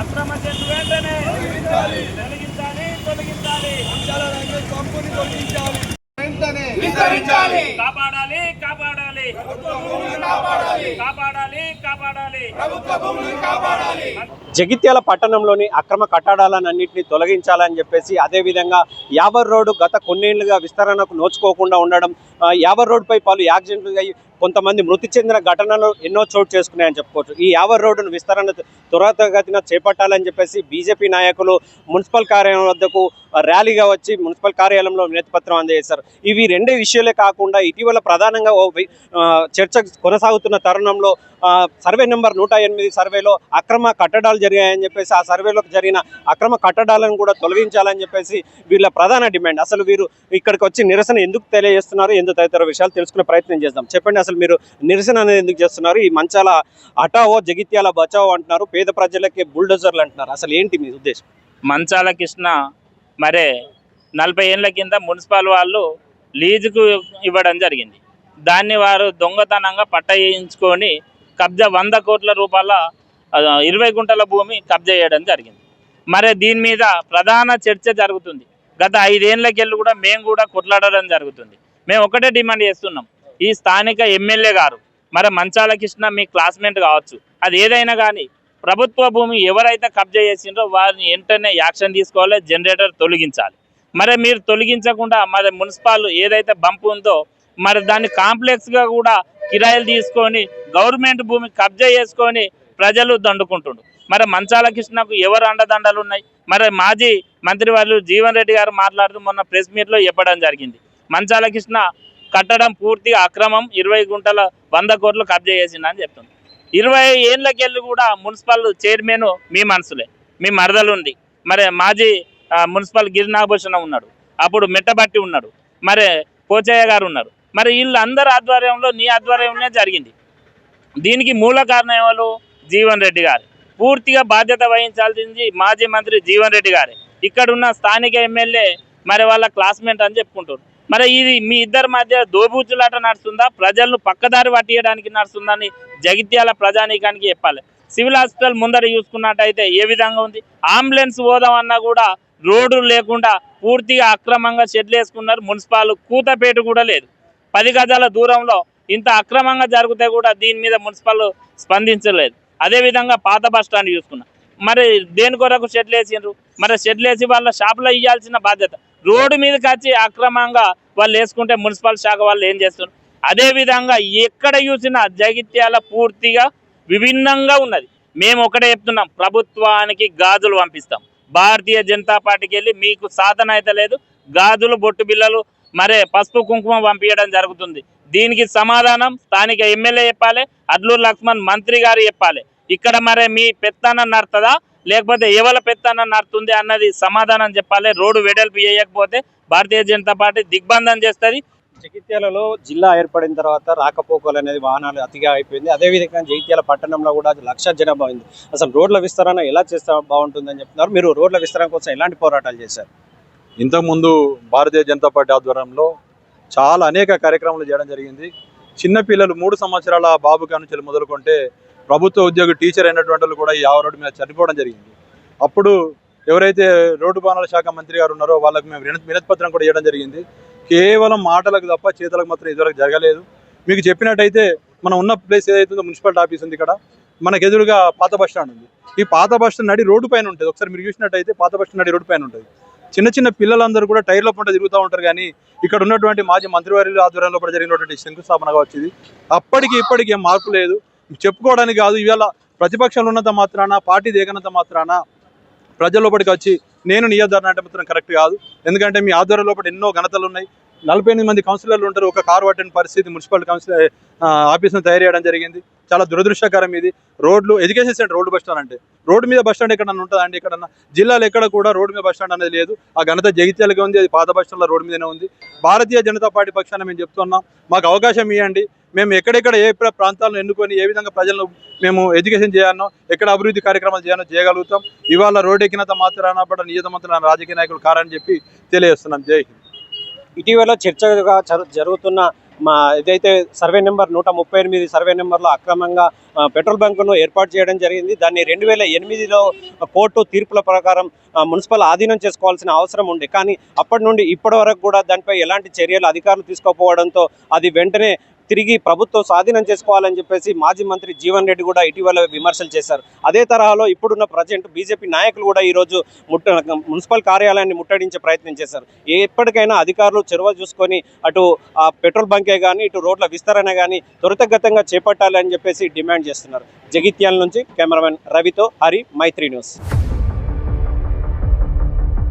అక్రమ చెట్టు వెంటనే తొలగించాలి. తొలగించాలి విస్తరించాలి. కాపాడాలి కాపాడాలి. కాపాడాలి. కాపాడాలి జగిత్యాల పట్టణంలోని అక్రమ కట్టడాలన్నింటినీ తొలగించాలని చెప్పేసి అదేవిధంగా యావర్ రోడ్డు గత కొన్నేళ్ళుగా విస్తరణకు నోచుకోకుండా ఉండడం యావర్ రోడ్డుపై పలు యాక్సిడెంట్లు అయ్యి కొంతమంది మృతి చెందిన ఘటనలు ఎన్నో చోటు చేసుకున్నాయని చెప్పుకోవచ్చు. ఈ యావర్ రోడ్డును విస్తరణ త్వరతగతిన చేపట్టాలని చెప్పేసి బీజేపీ నాయకులు మున్సిపల్ కార్యాలయం వద్దకు ర్యాలీగా వచ్చి మున్సిపల్ కార్యాలయంలో వినతిపత్రం అందజేశారు. ఇవి రెండే విషయాలే కాకుండా ఇటీవల ప్రధానంగా చర్చ కొనసాగుతున్న తరుణంలో సర్వే నెంబర్ నూట ఎనిమిది సర్వేలో అక్రమ కట్టడాలు జరిగాయని చెప్పేసి ఆ సర్వేలో జరిగిన అక్రమ కట్టడాలను కూడా తొలగించాలని చెప్పేసి వీళ్ళ ప్రధాన డిమాండ్. అసలు వీరు ఇక్కడికి వచ్చి నిరసన ఎందుకు తెలియజేస్తున్నారు? ఎందుకు తదితర విషయాలు తెలుసుకునే ప్రయత్నం చేద్దాం. చెప్పండి అసలు మీరు నిరసన అనేది ఎందుకు చేస్తున్నారు? ఈ మంచాల హటావో జగిత్యాల బచావో అంటున్నారు పేద ప్రజలకి బుల్డోజర్లు అంటున్నారు. అసలు ఏంటి మీ ఉద్దేశం? మంచాల కృష్ణ మరే నలభై ఏళ్ళ కింద మున్సిపల్ వాళ్ళు లీజుకు ఇవ్వడం జరిగింది. దాన్ని వారు దొంగతనంగా పట్ట వేయించుకొని కబ్జా వంద కోట్ల రూపాయల ఇరవై గుంటల భూమి కబ్జా చేయడం జరిగింది. మరి దీని మీద ప్రధాన చర్చ జరుగుతుంది. గత ఐదేళ్ళకెళ్ళి కూడా మేము కూడా కొట్లాడడం జరుగుతుంది. మేము ఒకటే డిమాండ్ చేస్తున్నాం. ఈ స్థానిక ఎమ్మెల్యే గారు మరి మంచాల కృష్ణ మీ క్లాస్మేట్ కావచ్చు అది ఏదైనా కానీ ప్రభుత్వ భూమి ఎవరైతే కబ్జా చేసిండ్రో వారిని వెంటనే యాక్షన్ తీసుకోవాలి జనరేటర్ తొలగించాలి. మరి మీరు తొలగించకుండా మరి మున్సిపల్ ఏదైతే బంప్ ఉందో మరి దాన్ని కాంప్లెక్స్గా కూడా కిరాయిలు తీసుకొని గవర్నమెంట్ భూమి కబ్జా చేసుకొని ప్రజలు దండుకుంటుండ్రు. మరి మంచాల కృష్ణకు ఎవరు అండదండలు ఉన్నాయి? మరి మాజీ మంత్రి వాళ్ళు జీవన్ రెడ్డి గారు మాట్లాడుతూ మొన్న ప్రెస్ మీట్లో చెప్పడం జరిగింది. మంచాల కృష్ణ కట్టడం పూర్తిగా అక్రమం ఇరవై గుంటల వంద కోట్లు కబ్జా చేసిందని చెప్తుంది. ఇరవై ఏళ్ళకెళ్ళి కూడా మున్సిపల్ చైర్మన్ మీ మనసులే మీ మరదలు ఉంది మరి మాజీ మున్సిపల్ గిరినాభూషణ ఉన్నాడు. అప్పుడు మెట్టబట్టి ఉన్నాడు. మరి పోచయ్య గారు ఉన్నారు. మరి వీళ్ళందరి ఆధ్వర్యంలో నీ ఆధ్వర్యంలోనే జరిగింది. దీనికి మూల కారణం ఎవరు? జీవన్ రెడ్డి గారు. పూర్తిగా బాధ్యత వహించాల్సింది మాజీ మంత్రి జీవన్ రెడ్డి గారే. ఇక్కడున్న స్థానిక ఎమ్మెల్యే మరి వాళ్ళ క్లాస్మేట్ అని చెప్పుకుంటారు. మరి ఇది మీ ఇద్దరి మధ్య దోబూచులాట నడుస్తుందా? ప్రజలను పక్కదారి పట్టియడానికి నడుస్తుందని జగిత్యాల ప్రజానీకానికి చెప్పాలి. సివిల్ హాస్పిటల్ ముందర చూసుకున్నట్టయితే ఏ విధంగా ఉంది? అంబులెన్స్ పోదామన్నా కూడా రోడ్డు లేకుండా పూర్తిగా అక్రమంగా షెడ్లు వేసుకున్నారు. మున్సిపాల్ కూతపేట కూడా లేదు. పది గజాల దూరంలో ఇంత అక్రమంగా జరిగితే కూడా దీని మీద మున్సిపల్ స్పందించలేదు. అదేవిధంగా పాత బస్ స్టాండ్ చూసుకున్నా. మరి దేని కొరకు షెడ్లు వేసిండ్రు మరి షెడ్లు వేసి వాళ్ళ షాపులో ఇవ్వాల్సిన బాధ్యత. రోడ్డు మీదకి వచ్చి అక్రమంగా వాళ్ళు వేసుకుంటే మున్సిపల్ శాఖ వాళ్ళు ఏం చేస్తున్నారు? అదేవిధంగా ఎక్కడ చూసినా జగిత్యాల పూర్తిగా విభిన్నంగా ఉన్నది. మేము ఒకటే చెప్తున్నాం ప్రభుత్వానికి గాజులు పంపిస్తాం. భారతీయ జనతా పార్టీకి వెళ్ళి మీకు సాధన అయితే లేదు గాజులు బొట్టు బిల్లలు మరే పసుపు కుంకుమ పంపించడం జరుగుతుంది. దీనికి సమాధానం స్థానిక ఎమ్మెల్యే చెప్పాలి అడ్లూరు లక్ష్మణ్ మంత్రి గారు చెప్పాలి. ఇక్కడ మరే మీ పెత్తనం నడుతుందా? లేకపోతే ఎవల పెత్తనం నడుతుంది అన్నది సమాధానం చెప్పాలి. రోడ్డు వెడల్పు చేయకపోతే భారతీయ జనతా పార్టీ దిగ్బంధం చేస్తుంది. జగిత్యాలలో జిల్లా ఏర్పడిన తర్వాత రాకపోకలు అనేది వాహనాలు అతిగా అయిపోయింది. అదేవిధంగా జగిత్యాల పట్టణంలో కూడా లక్ష జనాభా అయింది. అసలు రోడ్ల విస్తరణ ఎలా చేస్తే బాగుంటుందని చెప్తున్నారు. మీరు రోడ్ల విస్తరణ కోసం ఎలాంటి పోరాటాలు చేశారు? ఇంతకుముందు భారతీయ జనతా పార్టీ ఆధ్వర్యంలో చాలా అనేక కార్యక్రమాలు చేయడం జరిగింది. చిన్నపిల్లలు మూడు సంవత్సరాల బాబు కానుంచి మొదలుకుంటే ప్రభుత్వ ఉద్యోగి టీచర్ అయినటువంటి వాళ్ళు కూడా ఈ ఆవ రోడ్డు మీద చనిపోవడం జరిగింది. అప్పుడు ఎవరైతే రోడ్డు భవనాల శాఖ మంత్రి గారు ఉన్నారో వాళ్ళకి మేము వినతిపత్రం కూడా ఇవ్వడం జరిగింది. కేవలం మాటలకు తప్ప చేతలకు మాత్రం ఇదివరకు జరగలేదు. మీకు చెప్పినట్టయితే మనం ఉన్న ప్లేస్ ఏదైతే మున్సిపాలిటీ ఆఫీస్ ఉంది ఇక్కడ మనకు ఎదురుగా పాత బస్ స్టాండ్ ఉంది. ఈ పాత బస్ స్టాండ్ నడి రోడ్డు పైన ఉంటుంది. ఒకసారి మీరు చూసినట్టయితే పాత బస్ స్టాండ్ నడి రోడ్డు పైన ఉంటుంది. చిన్న చిన్న పిల్లలందరూ కూడా టైర్ల పంట తిరుగుతూ ఉంటారు కానీ ఇక్కడ ఉన్నటువంటి మాజీ మంత్రివర్యుల ఆధ్వర్యంలో కూడా జరిగినటువంటి శంకుస్థాపన వచ్చింది. అప్పటికి ఇప్పటికి ఏం మార్పు లేదు. చెప్పుకోవడానికి కాదు ఇవాళ ప్రతిపక్షంలో ఉన్నంత మాత్రాన పార్టీ దిగనంత మాత్రాన ప్రజల లోపలికి వచ్చి నేను నియోజకవర్గం అంటే మాత్రం కరెక్ట్ కాదు. ఎందుకంటే మీ ఆధ్వర్యం లోపల ఎన్నో ఘనతలు ఉన్నాయి. నలభై ఎనిమిది మంది కౌన్సిలర్లు ఉంటారు. ఒక కారు పట్టిన పరిస్థితి మున్సిపల్ కౌన్సిలర్ ఆఫీస్ను తయారు చేయడం జరిగింది. చాలా దురదృష్టకరం ఇది. రోడ్లు education centre road bus stand అంటే. రోడ్డు మీద బస్ స్టాండ్ ఎక్కడన్నా ఉంటుందా అండి? ఎక్కడన్నా? జిల్లాలో ఎక్కడ కూడా రోడ్డు మీద బస్ స్టాండ్ అనేది లేదు. ఆ ఘనత జగిత్యాలకి ఉంది. అది పాత బస్ స్టాండ్లో రోడ్డు మీదనే ఉంది. భారతీయ జనతా పార్టీ పక్షాన మేము చెప్తున్నాం. మాకు అవకాశం ఇవ్వండి మేము ఎక్కడెక్కడ ఏ ప్రాంతాలను ఎన్నుకొని ఏ విధంగా ప్రజలను మేము ఎడ్యుకేషన్ చేయాలనో ఎక్కడ అభివృద్ధి కార్యక్రమాలు చేయాలో చేయగలుగుతాం. ఇవాళ రోడ్డు ఎక్కినంత మాత్రాన పడ నియోజకమంత్రుల రాజకీయ నాయకులు కారని చెప్పి తెలియజేస్తున్నాం. జై హింద్. ఇటీవల చర్చగా జరుగుతున్న మా ఇదైతే సర్వే నెంబర్ నూట ముప్పై ఎనిమిది సర్వే నెంబర్లో అక్రమంగా పెట్రోల్ బంకును ఏర్పాటు చేయడం జరిగింది. దాన్ని రెండు వేల ఎనిమిదిలో కోర్టు తీర్పుల ప్రకారం మున్సిపల్ ఆధీనం చేసుకోవాల్సిన అవసరం ఉంది. కానీ అప్పటి నుండి ఇప్పటి వరకు కూడా దానిపై ఎలాంటి చర్యలు అధికారులు తీసుకోకపోవడంతో అది వెంటనే తిరిగి ప్రభుత్వం స్వాధీనం చేసుకోవాలని చెప్పేసి మాజీ మంత్రి జీవన్ రెడ్డి కూడా ఇటీవల విమర్శలు చేశారు. అదే తరహాలో ఇప్పుడున్న ప్రజెంట్ బీజేపీ నాయకులు కూడా ఈరోజు ముట్ట మున్సిపల్ కార్యాలయాన్ని ముట్టడించే ప్రయత్నం చేశారు. ఎప్పటికైనా అధికారులు చొరవ చూసుకొని అటు ఆ పెట్రోల్ బంకే కానీ ఇటు రోడ్ల విస్తరణ కానీ త్వరితగతంగా చేపట్టాలని చెప్పేసి డిమాండ్ చేస్తున్నారు. జగిత్యాల నుంచి కెమెరామెన్ రవితో హరి మైత్రి న్యూస్.